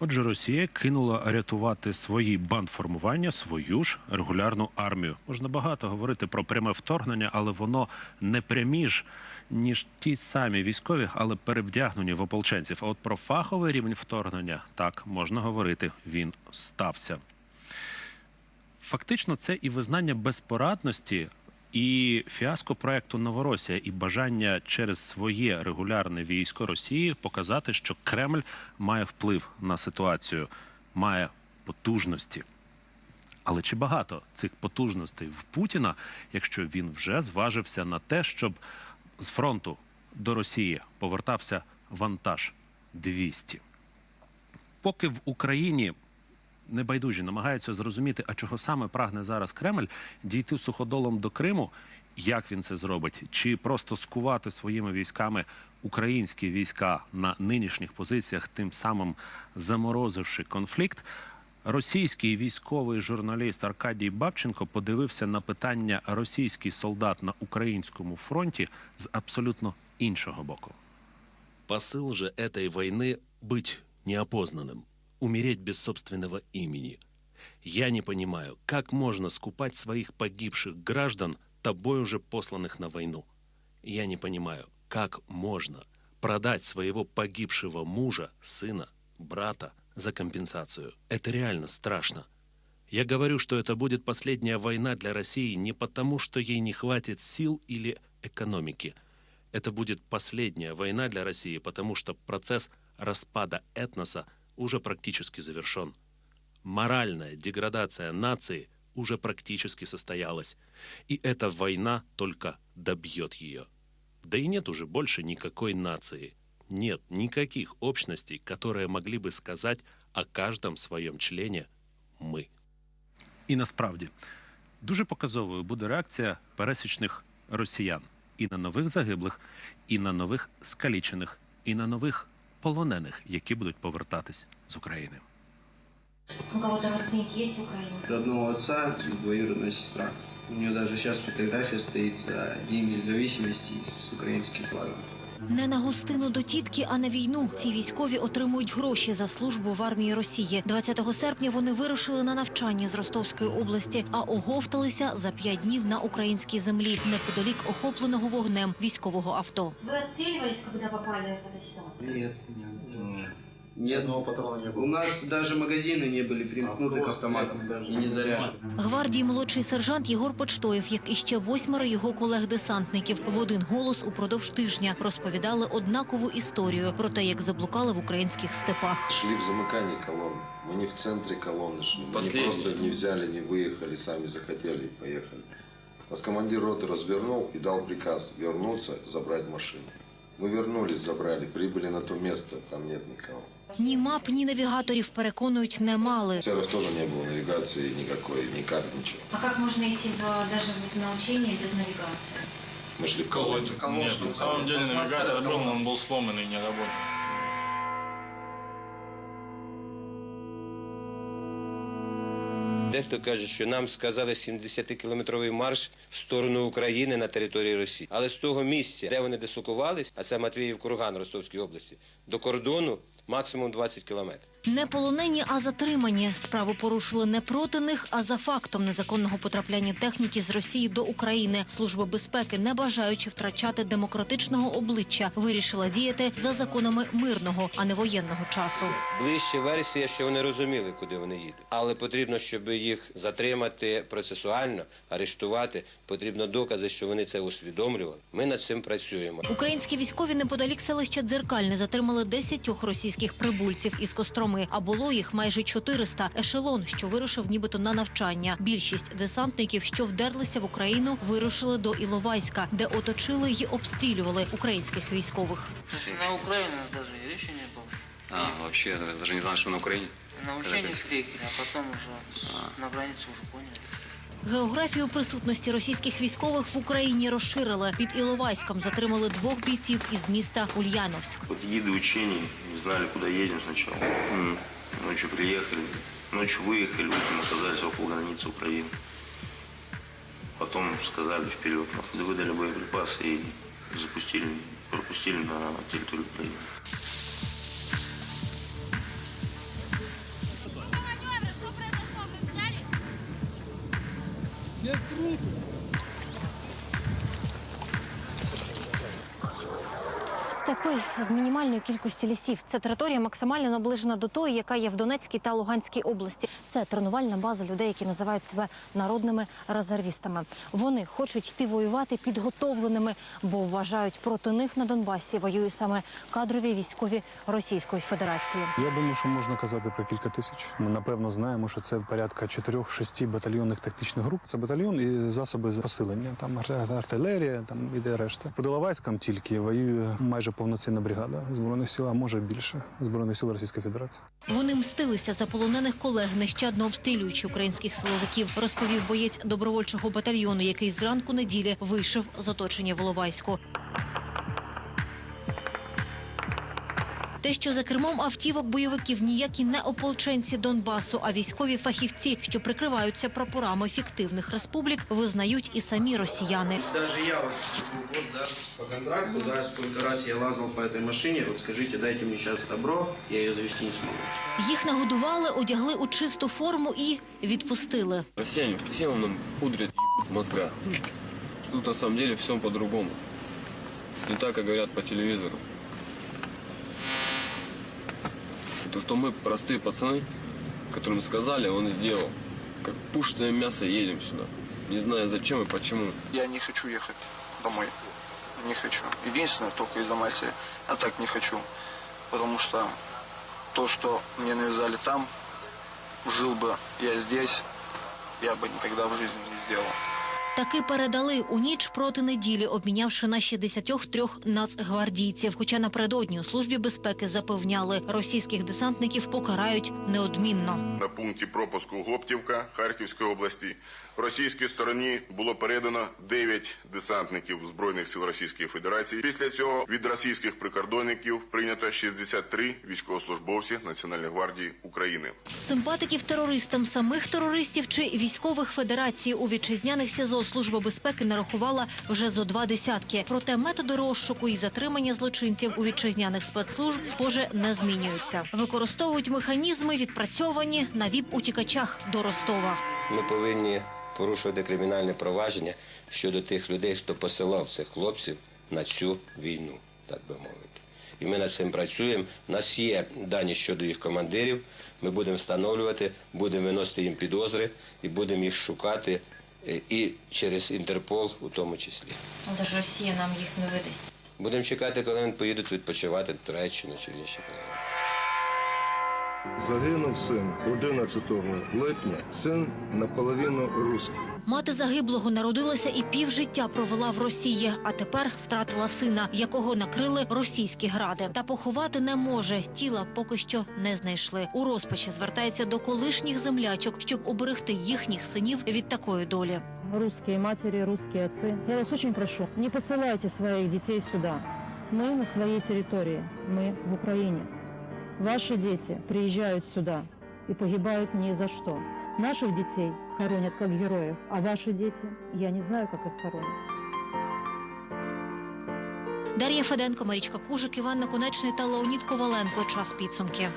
Отже, Росія кинула рятувати свої бандформування, свою ж регулярну армію. Можна багато говорити про пряме вторгнення, але воно не пряміж, ніж ті самі військові, але перевдягнені в ополченців. А от про фаховий рівень вторгнення так можна говорити. Він стався. Фактично, це і визнання безпорадності, і фіаско проекту Новоросія, і бажання через своє регулярне військо Росії показати, що Кремль має вплив на ситуацію, має потужності. Але чи багато цих потужностей в Путіна, якщо він вже зважився на те, щоб з фронту до Росії повертався вантаж 200? Поки в Україні небайдужі намагаються зрозуміти, а чого саме прагне зараз Кремль дійти суходолом до Криму. Як він це зробить? Чи просто скувати своїми військами українські війська на нинішніх позиціях, тим самим заморозивши конфлікт? Російський військовий журналіст Аркадій Бабченко подивився на питання російський солдат на українському фронті з абсолютно іншого боку. Посыл же этой войны — быть неопознанным, Умереть без собственного имени. Я не понимаю, как можно скупать своих погибших граждан, тобой уже посланных на войну. Я не понимаю, как можно продать своего погибшего мужа, сына, брата за компенсацию. Это реально страшно. Я говорю, что это будет последняя война для России не потому, что ей не хватит сил или экономики. Это будет последняя война для России, потому что процесс распада этноса уже практически завершен. Моральная деградация нации уже практически состоялась, и эта война только добьет ее. Да и нет уже больше никакой нации. Нет никаких общностей, которые могли бы сказать о каждом своем члене «мы». І насправді дуже показовою буде реакція пересічних росіян і на нових загиблих, і на нових скалічених, і на нових полонених, які будуть повертатись з України. У кого-то родственники есть в Украине? родного отца и двоюродная сестра. У нее даже сейчас фотография стоит за День независимости с украинским флагом. Не на гостину до тітки, а на війну. Ці військові отримують гроші за службу в армії Росії. 20 серпня вони вирушили на навчання з Ростовської області, а оговталися за п'ять днів на українській землі, неподалік охопленого вогнем військового авто. Ви отстреливались, коли попали в цю ситуацію? Ні, Ни Нет. одного патрона не У было. нас даже магазины не были примкнуты к автоматам. И не заряжен. Гвардії молодший сержант Єгор Почтоєв, як і ще восьмеро його колег-десантників, в один голос упродовж тижня розповідали однакову історію про те, як заблукали в українських степах. Шли в замыкании колонны. Мы не в центре колонны шли. Мы не Последний. просто не взяли, не выехали, сами захотели и поехали. Нас командир роты развернул и дал приказ вернуться, забрать машину. Мы вернулись, забрали, прибыли на то место, там нет никого. Ні мап, ні навігаторів переконують не мали. Офицеров тоже не было навигации никакой, ни карт, ничего. А как можно идти в- даже вот на учение без навигации? Мы шли в колонне. Нет, на самом деле навигатор был, но он был сломанный и не работал. Дехто каже, що нам сказали 70-кілометровий марш в сторону України на території Росії. Але з того місця, де вони дислокувались, а це Матвіїв Курган Ростовської області, до кордону максимум 20 кілометрів. Не полонені, а затримані. Справу порушили не проти них, а за фактом незаконного потрапляння техніки з Росії до України. Служба безпеки, не бажаючи втрачати демократичного обличчя, вирішила діяти за законами мирного, а не воєнного часу. Ближче версія, що вони розуміли, куди вони їдуть. Але потрібно, щоб їх затримати процесуально, арештувати. Потрібно докази, що вони це усвідомлювали. Ми над цим працюємо. Українські військові неподалік селища Дзеркальне затримали 10 російських прибульців із Костроми, а було їх майже 400. Ешелон, що вирушив нібито на навчання. Більшість десантників, що вдерлися в Україну, вирушили до Іловайська, де оточили й обстрілювали українських військових. На Украине у нас даже и речи не было. А, вообще, даже не знал, что на Украине. На учение встретили, а потом уже на границе уже поняли. Географію присутності російських військових в Україні розширили. Під Іловайськом затримали двох бійців із міста Ульяновськ. Вот гиды учений, не знали, куда едем сначала. Ночью приехали, ночью выехали, утром оказались около границы Украины. Потом сказали вперед, выдали боеприпасы и запустили, пропустили на территорию Украины. Все с! Степи з мінімальною кількістю лісів. Це територія максимально наближена до тої, яка є в Донецькій та Луганській області. Це тренувальна база людей, які називають себе народними резервістами. Вони хочуть йти воювати підготовленими, бо вважають проти них на Донбасі воює саме кадрові військові Російської Федерації. Я думаю, що можна казати про кілька тисяч. Ми напевно знаємо, що це порядка 4-6 батальйонних тактичних груп. Це батальйон і засоби посилення. Там артилерія, там іде решта. По Іловайськам тільки воює майже повноцінна бригада збройних сил, а може більше збройних сил Російської Федерації. Вони мстилися за полонених колег, нещадно обстрілюючи українських силовиків, розповів боєць добровольчого батальйону, який зранку неділі вийшов з оточення Воловайську. Те, що за кермом автівок бойовиків ніякі не ополченці Донбасу, а військові фахівці, що прикриваються прапорами фіктивних республік, визнають і самі росіяни. Даже я вот, да, по контракту, да, сколько раз я лазал по этой машине, вот скажите, дайте мне сейчас добро, я ее завести не смогу. Їх нагодували, одягли у чисту форму і відпустили. Россияне всем нам пудрят ебут мозга. Что тут на самом деле все по-другому. Не так, как говорят по телевизору. То, что мы простые пацаны, которым сказали, он сделал. Как пушное мясо едем сюда. Не знаю зачем и почему. Я не хочу ехать домой. Не хочу. Единственное, только из-за матери. А так не хочу. Потому что то, что мне навязали там, жил бы я здесь, я бы никогда в жизни не сделал. Таки передали у ніч проти неділі, обмінявши на 63 нацгвардійців. Хоча напередодні у службі безпеки запевняли, російських десантників покарають неодмінно. На пункті пропуску Гоптівка Харківської області російській стороні було передано 9 десантників Збройних сил Російської Федерації. Після цього від російських прикордонників прийнято 63 військовослужбовці Національної гвардії України. Симпатиків терористам, самих терористів чи військових федерацій у вітчизняних СІЗО служба безпеки нарахувала вже зо два десятки. Проте методи розшуку і затримання злочинців у вітчизняних спецслужб, схоже, не змінюються. Використовують механізми, відпрацьовані на віп-утікачах до Ростова. Ми повинні порушувати кримінальне провадження щодо тих людей, хто посилав цих хлопців на цю війну, так би мовити. І ми над цим працюємо. У нас є дані щодо їх командирів. Ми будемо встановлювати, будемо виносити їм підозри і будемо їх шукати і через Інтерпол у тому числі. Але ж Росія нам їх не видасть. Будемо чекати, коли вони поїдуть відпочивати в Туреччину чи в інші країни. Загинув син 11 липня. Син наполовину русський. Мати загиблого народилася і півжиття провела в Росії, а тепер втратила сина, якого накрили російські гради. Та поховати не може. Тіла поки що не знайшли. У розпачі звертається до колишніх землячок, щоб оберегти їхніх синів від такої долі. русские матери, русские отцы. Я вас очень прошу, не посылайте своих детей сюда. Мы на своей территории, мы в Украине. Ваши дети приезжают сюда и погибают ни за что. Наших детей хоронят как героев, а ваши дети, я не знаю, как их хоронят. Дар'я Феденко, Марічка Кужик, Іван Наконечний та Леонід Коваленко. Час підсумки.